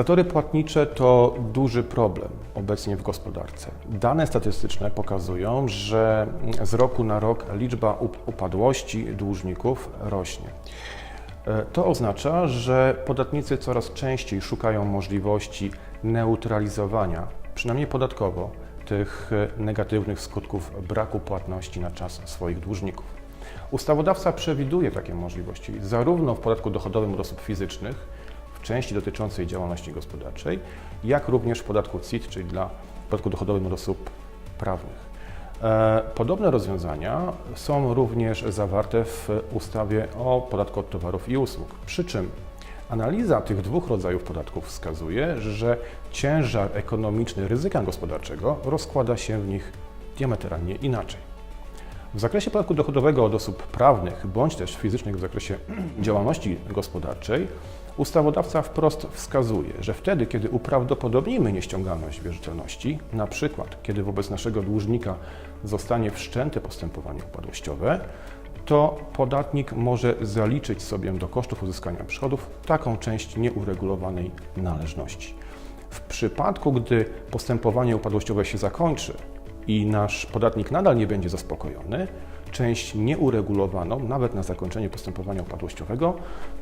Zatory płatnicze to duży problem obecnie w gospodarce. Dane statystyczne pokazują, że z roku na rok liczba up- upadłości dłużników rośnie. E, To oznacza, że podatnicy coraz częściej szukają możliwości neutralizowania, przynajmniej podatkowo, tych e, negatywnych skutków braku płatności na czas swoich dłużników. Ustawodawca przewiduje takie możliwości zarówno w podatku dochodowym od osób fizycznych, części dotyczącej działalności gospodarczej, jak również w podatku CIT, czyli dla podatku dochodowym od osób prawnych. E, Podobne rozwiązania są również zawarte w ustawie o podatku od towarów i usług. Przy czym analiza tych dwóch rodzajów podatków wskazuje, że ciężar ekonomiczny ryzyka gospodarczego rozkłada się w nich diametralnie inaczej. W zakresie podatku dochodowego od osób prawnych bądź też fizycznych w zakresie działalności gospodarczej ustawodawca wprost wskazuje, że wtedy, kiedy uprawdopodobnimy nieściągalność wierzytelności, na przykład kiedy wobec naszego dłużnika zostanie wszczęte postępowanie upadłościowe, to podatnik może zaliczyć sobie do kosztów uzyskania przychodów taką część nieuregulowanej należności. W przypadku, gdy postępowanie upadłościowe się zakończy i nasz podatnik nadal nie będzie zaspokojony, część nieuregulowaną, nawet na zakończenie postępowania upadłościowego,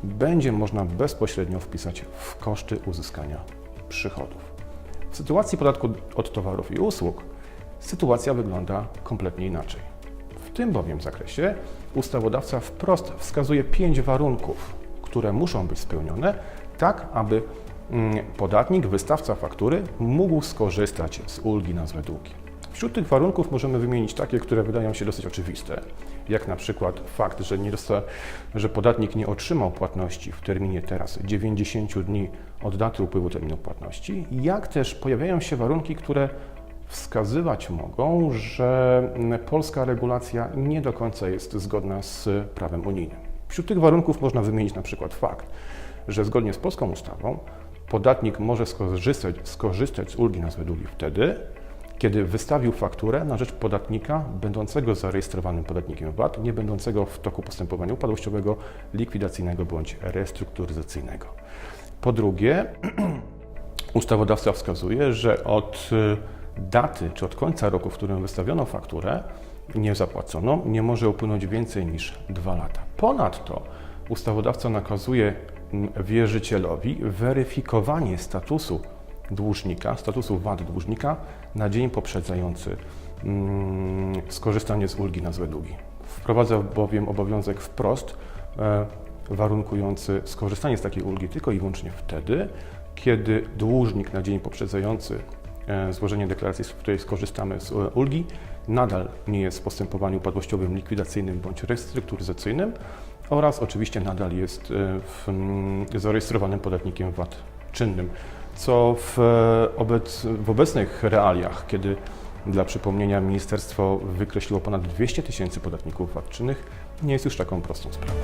będzie można bezpośrednio wpisać w koszty uzyskania przychodów. W sytuacji podatku od towarów i usług sytuacja wygląda kompletnie inaczej. W tym bowiem zakresie ustawodawca wprost wskazuje pięć warunków, które muszą być spełnione, tak aby mm, podatnik, wystawca faktury mógł skorzystać z ulgi na złe długi. Wśród tych warunków możemy wymienić takie, które wydają się dosyć oczywiste, jak na przykład fakt, że, nie dosta, że podatnik nie otrzymał płatności w terminie teraz 90 dni od daty upływu terminu płatności, jak też pojawiają się warunki, które wskazywać mogą, że polska regulacja nie do końca jest zgodna z prawem unijnym. Wśród tych warunków można wymienić na przykład fakt, że zgodnie z polską ustawą podatnik może skorzystać, skorzystać z ulgi na długi wtedy, kiedy wystawił fakturę na rzecz podatnika będącego zarejestrowanym podatnikiem VAT, nie będącego w toku postępowania upadłościowego, likwidacyjnego bądź restrukturyzacyjnego. Po drugie, ustawodawca wskazuje, że od y, daty czy od końca roku, w którym wystawiono fakturę, nie zapłacono, nie może upłynąć więcej niż dwa lata. Ponadto ustawodawca nakazuje mm, wierzycielowi weryfikowanie statusu dłużnika, statusu VAT dłużnika na dzień poprzedzający mm, skorzystanie z ulgi na złe długi. Wprowadza bowiem obowiązek wprost e, warunkujący skorzystanie z takiej ulgi tylko i wyłącznie wtedy, kiedy dłużnik na dzień poprzedzający e, złożenie deklaracji, z której skorzystamy z e, ulgi, nadal nie jest w postępowaniu upadłościowym, likwidacyjnym bądź restrukturyzacyjnym oraz oczywiście nadal jest w, mm, zarejestrowanym podatnikiem VAT czynnym, co w, e, obec, w obecnych realiach, kiedy dla przypomnienia ministerstwo wykreśliło ponad 200 tysięcy podatników VAT czynnych, nie jest już taką prostą sprawą.